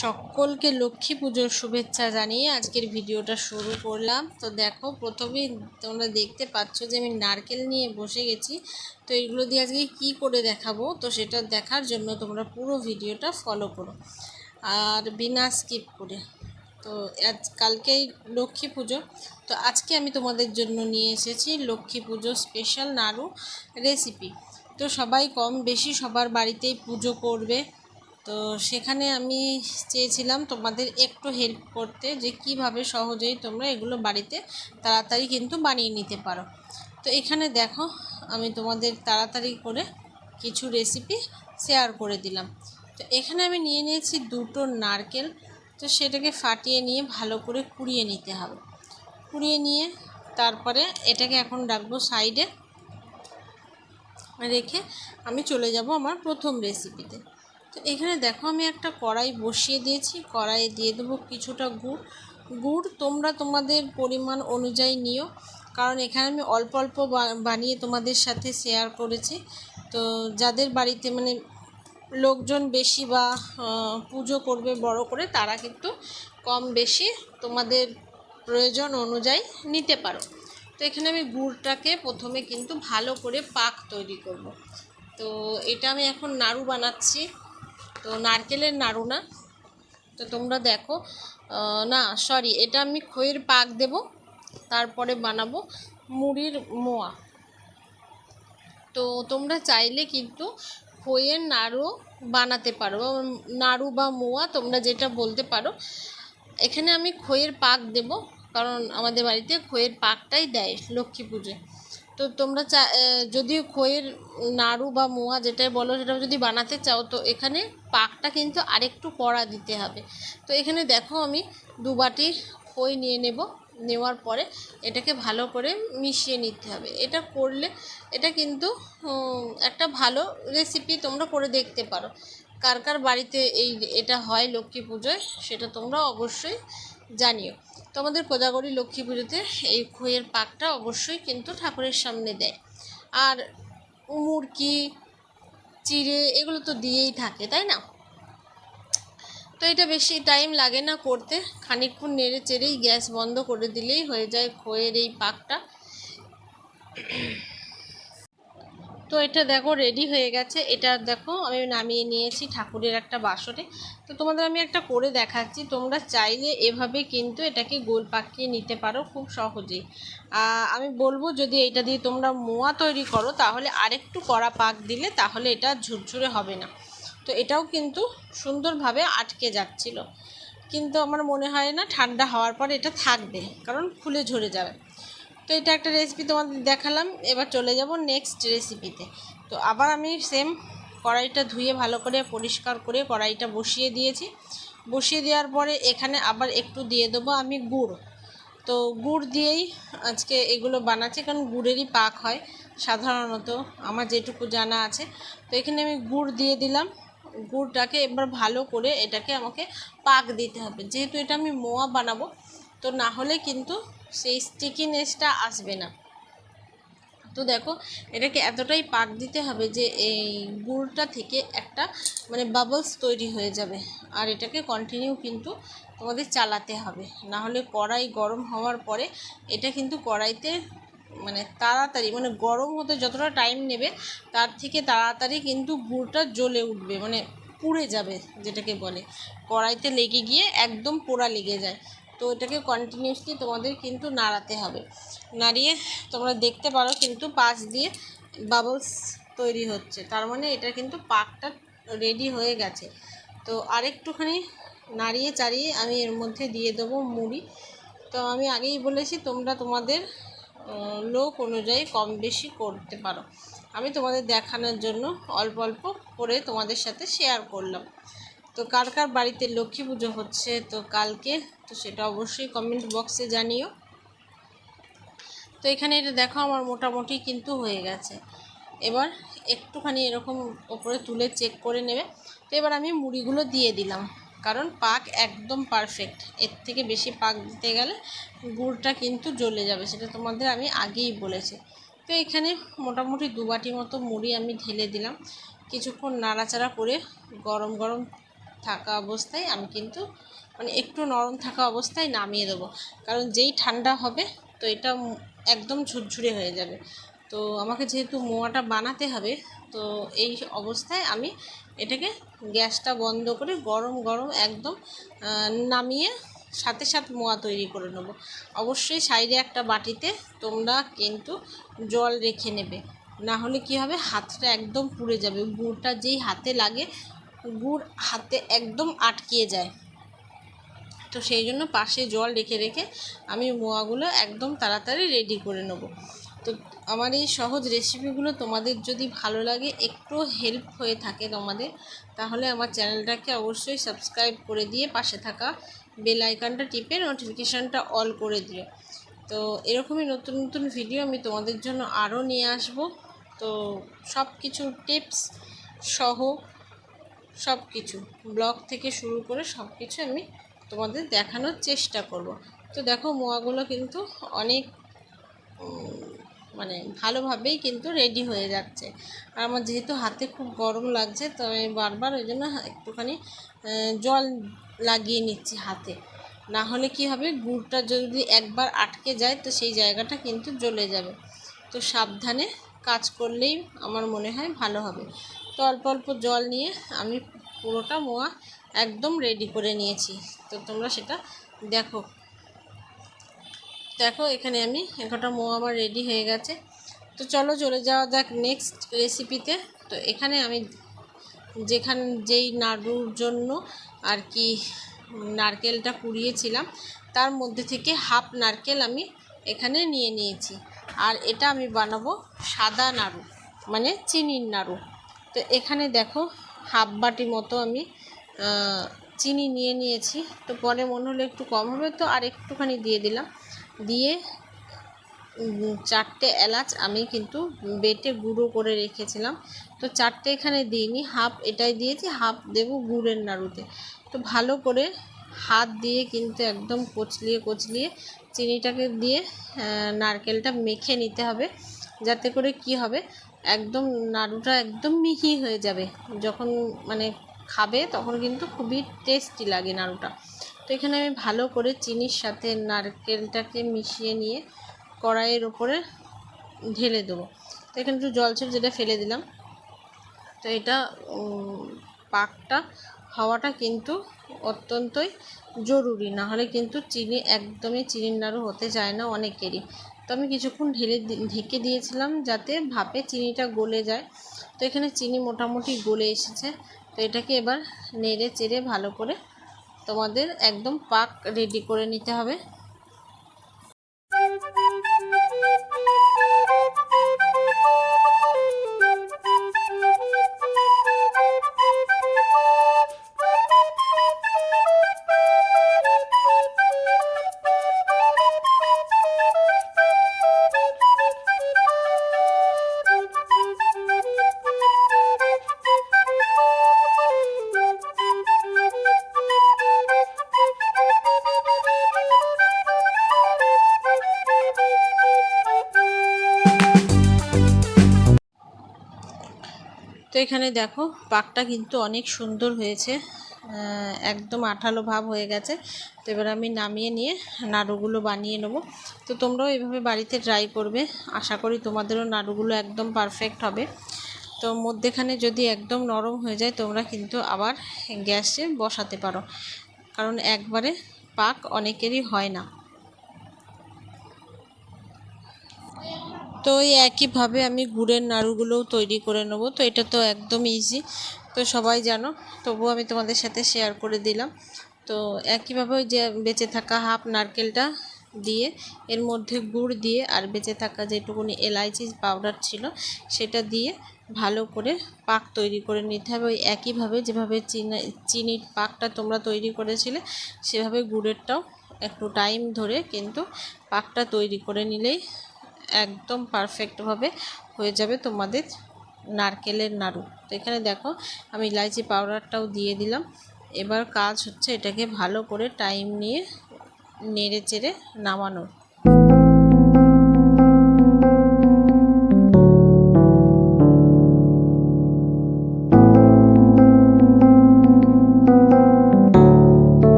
সকলকে লক্ষ্মী পুজোর শুভেচ্ছা জানিয়ে আজকের ভিডিওটা শুরু করলাম। তো দেখো প্রথমেই তোমরা দেখতে পাচ্ছ যে আমি নারকেল নিয়ে বসে গেছি। তো এগুলো দিয়ে আজকে কি করে দেখাবো? তো সেটা দেখার জন্য তোমরা পুরো ভিডিওটা ফলো করো। আর বিনা স্কিপ করে। তো আজ কালকেই লক্ষ্মী পুজো। তো আজকে আমি তোমাদের জন্য নিয়ে এসেছি লক্ষ্মী পুজো স্পেশাল নাড়ু রেসিপি তো সবাই কম বেশি সবার বাড়িতেই পুজো করবে। তো সেখানে আমি চেয়েছিলাম তোমাদের একটু হেল্প করতে যে কীভাবে সহজেই তোমরা এগুলো বাড়িতে তাড়াতাড়ি কিন্তু বানিয়ে নিতে পারো। তো এখানে দেখো, আমি তোমাদের তাড়াতাড়ি করে কিছু রেসিপি শেয়ার করে দিলাম। তো এখানে আমি নিয়ে নিয়েছি দুটো নারকেল। তো সেটাকে ফাটিয়ে নিয়ে ভালো করে কুড়িয়ে নিতে হবে। কুড়িয়ে নিয়ে তারপরে এটাকে এখন রাখব সাইডে রেখে আমি চলে যাব আমার প্রথম রেসিপিতে তো এখানে দেখো আমি একটা কড়াই বসিয়ে দিয়েছি। কড়াইয়ে দিয়ে দেবো কিছুটা গুড়। গুড় তোমরা তোমাদের পরিমাণ অনুযায়ী নিও। কারণ এখানে আমি অল্প অল্প বানিয়ে তোমাদের সাথে শেয়ার করেছি। তো যাদের বাড়িতে মানে লোকজন বেশি বা পুজো করবে বড় করে, তারা কিন্তু কম বেশি তোমাদের প্রয়োজন অনুযায়ী নিতে পারো। তো এখানে আমি গুড়টাকে প্রথমে কিন্তু ভালো করে পাক তৈরি করব। তো এটা আমি এখন নাড়ু বানাচ্ছি। তো নারকেলের নাড়ু না। তো তোমরা দেখো না সরি এটা আমি খইয়ের পাক দেব, তারপরে বানাবো মুড়ির মোয়া। তো তোমরা চাইলে কিন্তু খইয়ের নাড়ু বানাতে পারো নাড়ু বা মোয়া, তোমরা যেটা বলতে পারো। এখানে আমি খইয়ের পাক দেব, কারণ আমাদের বাড়িতে খইয়ের পাকটাই দেয় লক্ষ্মী পুজোয়। তো তোমরা চা যদি খইয়ের নাড়ু বা মোয়া যেটাই বলো, সেটা যদি বানাতে চাও, তো এখানে পাকটা কিন্তু আরেকটু কড়া দিতে হবে। তো এখানে দেখো আমি দু বাটি খই নিয়ে নেব, নেওয়ার পরে এটাকে ভালো করে মিশিয়ে নিতে হবে। এটা করলে, এটা কিন্তু একটা ভালো রেসিপি তোমরা করে দেখতে পারো। কার কার বাড়িতে এই, এটা হয় লক্ষ্মী পুজোয়, সেটা তোমরা অবশ্যই জানিও। তো আমাদের কোজাগরি লক্ষ্মী পুজোতে এই খইয়ের পাকটা অবশ্যই কিন্তু ঠাকুরের সামনে দেয়। আর মুরকি, চিড়ে এগুলো তো দিয়েই থাকে, তাই না? তো এটা বেশি টাইম লাগে না করতে, খানিকক্ষণ নেড়ে চেড়েই গ্যাস বন্ধ করে দিলেই হয়ে যায় খইয়ের এই পাকটা। তো এটা দেখো রেডি হয়ে গেছে। এটা দেখো আমি নামিয়ে নিয়েছি ঠাকুরের একটা বাসনে। তো তোমাদের আমি একটা করে দেখাচ্ছি। তোমরা চাইলে এভাবে কিন্তু এটাকে গোল পাকিয়ে নিতে পারো খুব সহজেই। আমি বলব যদি এটা দিয়ে তোমরা মোয়া তৈরি করো, তাহলে আরেকটু কড়া পাক দিলে তাহলে এটা ঝুরঝুরে হবে না। তো এটাও কিন্তু সুন্দরভাবে আটকে যাচ্ছিল। কিন্তু আমার মনে হয় না ঠান্ডা হওয়ার পর এটা থাকবে, কারণ খুলে ঝরে যাবে। তো এটা একটা রেসিপি তোমাদের দেখালাম, এবার চলে যাব নেক্সট রেসিপিতে তো। আবার আমি সেম কড়াইটা ধুয়ে ভালো করে পরিষ্কার করে কড়াইটা বসিয়ে দিয়েছি। বসিয়ে দেওয়ার পরে এখানে আবার একটু দিয়ে দেবো আমি গুড়। তো গুড় দিয়েই আজকে এগুলো বানাচ্ছি, কারণ গুড়েরই পাক হয় সাধারণত, আমার যেটুকু জানা আছে। তো এখানে আমি গুড় দিয়ে দিলাম। গুড়টাকে এবার ভালো করে এটাকে আমাকে পাক দিতে হবে। যেহেতু এটা আমি মোয়া বানাবো, তো না হলে কিন্তু সেই স্টিকিনেসটা আসবে না। তো দেখো, এটাকে এতটাই পাক দিতে হবে যে এই গুড়টা থেকে একটা মানে বাবলস তৈরি হয়ে যাবে। আর এটাকে কন্টিনিউ কিন্তু তোমাদের চালাতে হবে। না হলে কড়াই গরম হওয়ার পরে এটা কিন্তু কড়াইতে মানে তাড়াতাড়ি মানে গরম হতে যতটা টাইম নেবে, তার থেকে তাড়াতাড়ি কিন্তু গুড়টা জ্বলে উঠবে মানে পুড়ে যাবে যেটাকে বলে। কড়াইতে লেগে গিয়ে একদম পোড়া লেগে যায়। তো এটাকে কন্টিনিউসলি তোমাদের কিন্তু নাড়াতে হবে। নাড়িয়ে তোমরা দেখতে পারো কিন্তু পাশ দিয়ে বাবলস তৈরি হচ্ছে। তার মানে এটা কিন্তু পাকটা রেডি হয়ে গেছে। তো আরেকটুখানি নাড়িয়ে চাড়িয়ে আমি এর মধ্যে দিয়ে দেবো মুড়ি। তো আমি আগেই বলেছি, তোমরা তোমাদের লোক অনুযায়ী কম বেশি করতে পারো। আমি তোমাদের দেখানোর জন্য অল্প অল্প করে তোমাদের সাথে শেয়ার করলাম। তো কার কার বাড়িতে লক্ষ্মী পুজো হচ্ছে তো কালকে, তো সেটা অবশ্যই কমেন্ট বক্সে জানিও। তো এখানে এটা দেখো আমার মোটামুটি কিন্তু হয়ে গেছে। এবার একটুখানি এরকম ওপরে তুলে চেক করে নেবে। তো এবার আমি মুড়িগুলো দিয়ে দিলাম, কারণ পাক একদম পারফেক্ট এর থেকে বেশি পাক দিতে গেলে গুড়টা কিন্তু জ্বলে যাবে, সেটা তোমাদের আমি আগেই বলেছি। তো এখানে মোটামুটি দু বাটি মতো মুড়ি আমি ঢেলে দিলাম। কিছুক্ষণ নাড়াচাড়া করে গরম গরম থাকা অবস্থায় আমি কিন্তু মানে একটু নরম থাকা অবস্থায় নামিয়ে দেবো। কারণ যেই ঠান্ডা হবে, তো এটা একদম ঝুরঝুরে হয়ে যাবে। তো আমাকে যেহেতু মোয়াটা বানাতে হবে, তো এই অবস্থায় আমি এটাকে গ্যাসটা বন্ধ করে গরম গরম একদম নামিয়ে সাথে সাথে মোয়া তৈরি করে নেব। অবশ্যই সাইডে একটা বাটিতে তোমরা কিন্তু জল রেখে নেবে। না হলে কি হবে, হাতটা একদম পুড়ে যাবে। গুড়টা যেই হাতে লাগে গুড় হাতে একদম আটকিয়ে যায়। তো সেই জন্য পাশে জল রেখে রেখে আমি মোয়াগুলো একদম তাড়াতাড়ি রেডি করে নেব। তো আমার এই সহজ রেসিপিগুলো তোমাদের যদি ভালো লাগে, একটু হেল্প হয়ে থাকে তোমাদের, তাহলে আমার চ্যানেলটাকে অবশ্যই সাবস্ক্রাইব করে দিয়ে পাশে থাকা বেল আইকনটা টিপে নোটিফিকেশানটা অল করে দিও। তো এরকমই নতুন নতুন ভিডিও আমি তোমাদের জন্য আরও নিয়ে আসব। তো সব কিছু টিপস সহ সব কিছু ব্লগ থেকে শুরু করে সব কিছু আমি তোমাদের দেখানোর চেষ্টা করব। তো দেখো, মোয়াগুলো কিন্তু অনেক মানে ভালোভাবেই কিন্তু রেডি হয়ে যাচ্ছে। আর আমার যেহেতু হাতে খুব গরম লাগছে, তো আমি বারবার ওই জন্য একটুখানি জল লাগিয়ে নিচ্ছি হাতে। না হলে কি হবে, গুড়টা যদি একবার আটকে যায়, তো সেই জায়গাটা কিন্তু জ্বলে যাবে। তো সাবধানে কাজ করলেই আমার মনে হয় ভালো হবে। তো অল্প অল্প জল নিয়ে আমি পুরোটা মোয়া একদম রেডি করে নিয়েছি। তো তোমরা সেটা দেখো। দেখো, এখানে আমি একটা মোয়া আমার রেডি হয়ে গেছে। তো চলো চলে যাওয়া যাক নেক্সট রেসিপিতে তো। এখানে আমি যেখান, যেই নাড়ুর জন্য আর কি নারকেলটা কুড়িয়েছিলাম তার মধ্যে থেকে হাফ নারকেল আমি এখানে নিয়ে নিয়েছি। আর এটা আমি বানাবো সাদা নাড়ু মানে চিনির নাড়ু। তো এখানে দেখো হাফ বাটি মতো আমি চিনি নিয়ে নিয়েছি। তো পরে মনে হলো একটু কম হবে তো, আর একটুখানি দিয়ে দিলাম। দিয়ে চারটে এলাচ আমি কিন্তু বেটে গুঁড়ো করে রেখেছিলাম। তো চারটে এখানে দিইনি, হাফ এটাই দিয়েছি, হাফ দেবো গুড়ের নাড়ুতে। তো ভালো করে হাত দিয়ে কিন্তু একদম কচলিয়ে কচলিয়ে চিনিটাকে দিয়ে নারকেলটা মেখে নিতে হবে, যাতে করে কি হবে একদম নাড়ুটা একদম মিহি হয়ে যাবে। যখন মানে খাবে তখন কিন্তু খুবই টেস্টি লাগে নাড়ুটা। তো এখানে আমি ভালো করে চিনির সাথে নারকেলটাকে মিশিয়ে নিয়ে কড়াইয়ের ওপরে ঢেলে দেবো। তো এখানে একটু জল ছিল যেটা ফেলে দিলাম, তো এটা পাকটা হওয়াটা কিন্তু অত্যন্তই জরুরি। না হলে কিন্তু চিনি একদমই চিনির নাড়ু হতে চায় না অনেকেরই। তো আমি কিছুক্ষণ ঢেলে ঢেকে দিয়েছিলাম যাতে ভাপে চিনিটা গলে যায়। তো এখানে চিনি মোটামুটি গলে এসেছে। তো এটাকে এবার নেড়ে চেড়ে ভালো করে তোমাদের একদম পাক রেডি করে নিতে হবে। তো এখানে দেখো, পাকটা কিন্তু অনেক সুন্দর হয়েছে। একদম আঠালো ভাব হয়ে গেছে। তো এবার আমি নামিয়ে নিয়ে নাড়ুগুলো বানিয়ে নেব। তো তোমরাও এভাবে বাড়িতে ট্রাই করবে। আশা করি তোমাদেরও নাড়ুগুলো একদম পারফেক্ট হবে। তো মধ্যেখানে যদি একদম নরম হয়ে যায়, তোমরা কিন্তু আবার গ্যাসে বসাতে পারো। কারণ একবারে পাক অনেকেরই হয় না। তো এই একইভাবে আমি গুড়ের নাড়ুগুলোও তৈরি করে নেব। তো এটা তো একদম ইজি তো সবাই জানো, তবুও আমি তোমাদের সাথে শেয়ার করে দিলাম। তো একইভাবে ওই যে বেঁচে থাকা হাফ নারকেলটা দিয়ে, এর মধ্যে গুড় দিয়ে আর বেঁচে থাকা যেটুকুনি এলাইচি পাউডার ছিল, সেটা দিয়ে ভালো করে পাক তৈরি করে নিতে হবে। ওই একইভাবে যেভাবে চিনি, চিনির পাকটা তোমরা তৈরি করেছিলে, সেভাবে গুড়েরটাও একটু টাইম ধরে কিন্তু পাকটা তৈরি করে নিলেই একদম পারফেক্টভাবে হয়ে যাবে তোমাদের নারকেলের নাড়ু। তো এখানে দেখো, আমি ইলাইচি পাউডারটাও দিয়ে দিলাম। এবার কাজ হচ্ছে এটাকে ভালো করে টাইম নিয়ে নেড়ে চেড়ে নামানোর।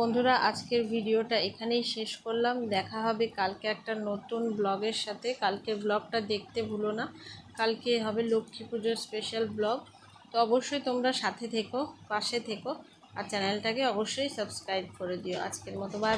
বন্ধুরা, আজকের ভিডিওটা এখানেই শেষ করলাম। দেখা হবে কালকে একটা নতুন ব্লগের সাথে। কালকে ব্লগটা দেখতে ভুলো না। কালকে হবে লক্ষ্মী পুজোর স্পেশাল ব্লগ তো অবশ্যই তোমরা সাথে থেকো, পাশে থেকো। আর চ্যানেলটাকে অবশ্যই সাবস্ক্রাইব করে দিও। আজকের মতো বাই